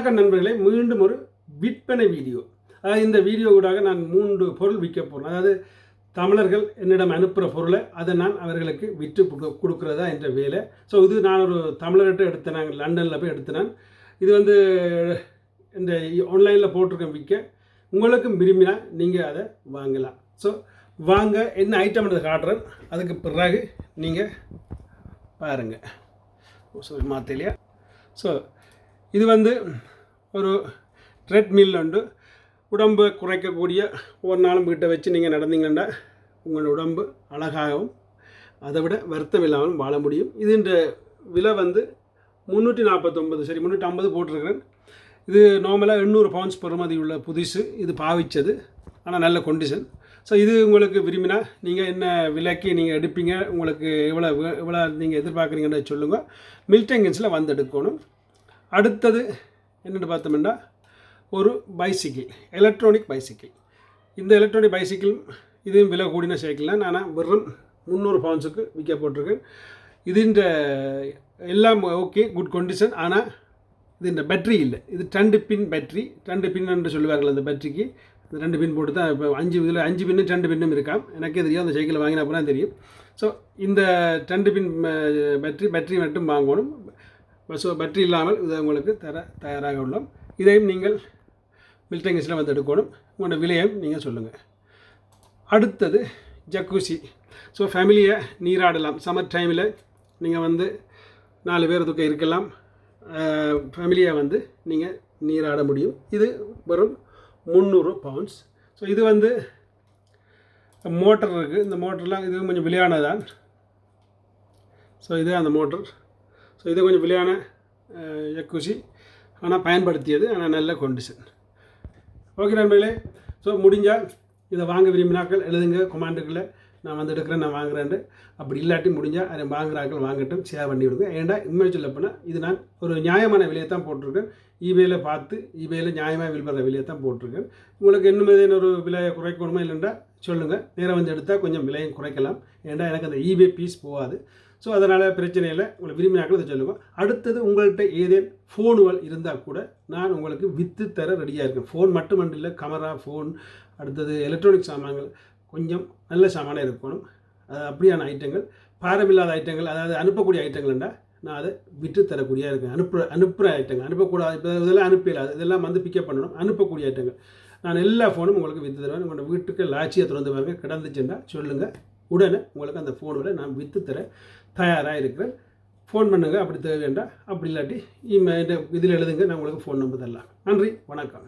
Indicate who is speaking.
Speaker 1: வணக்கம் நண்பர்களே மீண்டும் ஒரு விற்பனை வீடியோ. அதாவது இந்த வீடியோ கூட நான் மூன்று பொருள் விற்க போகிறேன் அதாவது தமிழர்கள் என்னிடம் அனுப்புகிற பொருளை அதை நான் அவர்களுக்கு விற்று கொடு- கொடுக்கிறதா என்ற வேலை. ஸோ இது நான் ஒரு தமிழர்கிட்ட எடுத்தேன். நாங்கள் லண்டனில் போய் எடுத்தேன் இது வந்து இந்த ஆன்லைனில் போட்டிருக்கேன் விற்க. உங்களுக்கும் விரும்பினா நீங்கள் அதை வாங்கலாம். ஸோ வாங்க என்ன ஐட்டம்ன்றது காட்டுறேன். அதுக்கு பிறகு நீங்கள் பாருங்கள் ஸோ மாற்றலையா ஸோ இது வந்து ஒரு ட்ரெட்மில் உண்டு. உடம்பு குறைக்கக்கூடிய ஒவ்வொரு நாளும் வீட்டை வச்சு நீங்கள் நடந்தீங்கன்னா உங்களோட உடம்பு அழகாகவும் அதை விட வருத்தம் இல்லாமல் வாழ முடியும். இதுன்ற விலை வந்து முந்நூற்றி நாற்பத்தொம்பது சரி முந்நூற்றி ஐம்பது போட்டிருக்கிறேன். இது நார்மலாக எண்ணூறு பவுண்ட்ஸ் பெறுமதி உள்ள புதுசு. இது பாவிச்சது. ஆனால் நல்ல கொண்டிஷன் ஸோ இது உங்களுக்கு விரும்பினா நீங்கள் என்ன விலைக்கு நீங்கள் எடுப்பீங்க? உங்களுக்கு எவ்வளோ எவ்வளோ நீங்கள் எதிர்பார்க்குறீங்கன்னு சொல்லுங்கள் மில்டங்கின்ஸில் வந்து எடுக்கணும். அடுத்தது என்னென்னு பார்த்தோம்னா ஒரு பைசிக்கிள் எலக்ட்ரானிக் பைசிக்கிள் இந்த எலக்ட்ரானிக் பைசிக்கிள் இதையும் விலை கூடின சைக்கிள் தான். ஆனால் வெறும் முந்நூறு பவுண்ட்ஸுக்கு விற்க போட்டிருக்கேன் இதுன்ற எல்லாம் ஓகே குட் கண்டிஷன் ஆனால் இது இந்த பேட்டரி இல்லை. இது ரெண்டு பின் பேட்ரி ரெண்டு பின் என்று சொல்லுவார்கள் அந்த பேட்ரிக்கு இந்த ரெண்டு பின் போட்டு தான் இப்போ அஞ்சு இதில் அஞ்சு பின்னு ரெண்டு பின்னும் இருக்காம். எனக்கே தெரியும் அந்த சைக்கிள் வாங்கினா அப்புறம் தான் தெரியும். ஸோ இந்த ரெண்டு பின் பேட்ரி பேட்ரி மட்டும் வாங்கணும். ஸோ பற்றி இல்லாமல் இதை உங்களுக்கு தர தயாராக உள்ளோம். இதையும் நீங்கள் மில்டங்கிஸில் வந்து எடுக்கணும். உங்களோட விலையும் நீங்கள் சொல்லுங்கள் அடுத்தது ஜக்கூசி ஸோ ஃபேமிலியை நீராடலாம். சம்மர் டைமில் நீங்கள் வந்து நாலு பேர் தூக்கம் இருக்கலாம். ஃபேமிலியாக வந்து நீங்கள் நீராட முடியும். இது வெறும் முந்நூறு பவுண்ட்ஸ் ஸோ இது வந்து மோட்டர் இருக்குது இந்த மோட்டர்லாம் இது கொஞ்சம் விலையானதான் ஸோ இது அந்த மோட்டர் ஸோ இது கொஞ்சம் விலையான ஜக்கூசி ஆனால் பயன்படுத்தியது. ஆனால் நல்ல கண்டிஷன் ஓகே நண்பர்களே. ஸோ முடிஞ்சால் இதை வாங்க விரும்பினாக்கள் எழுதுங்க கொமாண்டுக்குள்ளே நான் வந்து எடுக்கிறேன் நான் வாங்குறேன்ட்டு. அப்படி இல்லாட்டி முடிஞ்சால் அதை வாங்குறாக்கள் வாங்கட்டும் ஷேர் பண்ணி விடுங்க. ஏன்டா உண்மை சொல்ல போனால் இது நான் ஒரு நியாயமான விலையை தான் போட்டிருக்கேன். ஈபேயில் பார்த்து ஈபேயில் நியாயமாக வில்படுற விலையை தான் போட்டிருக்கேன். உங்களுக்கு இன்னும் ஏதேனும் ஒரு விலையை குறைக்கணுமா இல்லைன்றா சொல்லுங்கள் நேரம் வந்து எடுத்தால் கொஞ்சம் விலையும் குறைக்கலாம். ஏன்டா எனக்கு அந்த இபே பீஸ் போகாது. ஸோ அதனால் பிரச்சனை இல்லை. உங்களை விரும்பினாக்கள் அதை சொல்லுங்கள் அடுத்தது உங்கள்கிட்ட ஏதேன் ஃபோனுகள் இருந்தால் கூட நான் உங்களுக்கு வித்து தர ரெடியாக இருக்கேன். ஃபோன் மட்டுமன்று இல்லை கமரா ஃபோன் அடுத்தது எலக்ட்ரானிக் சாமான்கள் கொஞ்சம் நல்ல சாமானாக இருக்கணும். அது அப்படியான ஐட்டங்கள் பாரமில்லாத ஐட்டங்கள் அதாவது அனுப்பக்கூடிய ஐட்டங்கள்ண்டா நான் அதை விற்று தரக்கூடிய இருக்கேன். அனுப்புகிற அனுப்புகிற ஐட்டங்கள் அனுப்பக்கூடாது இப்போ இதெல்லாம் அனுப்பிடாது இதெல்லாம் வந்து பிக்கப் பண்ணணும். அனுப்பக்கூடிய ஐட்டங்கள் நான் எல்லா ஃபோனும் உங்களுக்கு விற்று தருவேன். உங்களோட வீட்டுக்கு லாட்சியை திறந்து பாருங்கள் கிடந்துச்சுன்னா சொல்லுங்கள் உடனே உங்களுக்கு அந்த ஃபோனில் நான் விற்று தர தயாராக இருக்கிறேன். ஃபோன் பண்ணுங்கள் அப்படி தேவைண்டா அப்படி இல்லாட்டி இமெயில் இதில் எழுதுங்க நான் உங்களுக்கு ஃபோன் நம்பர் தரலாம். நன்றி வணக்கம்.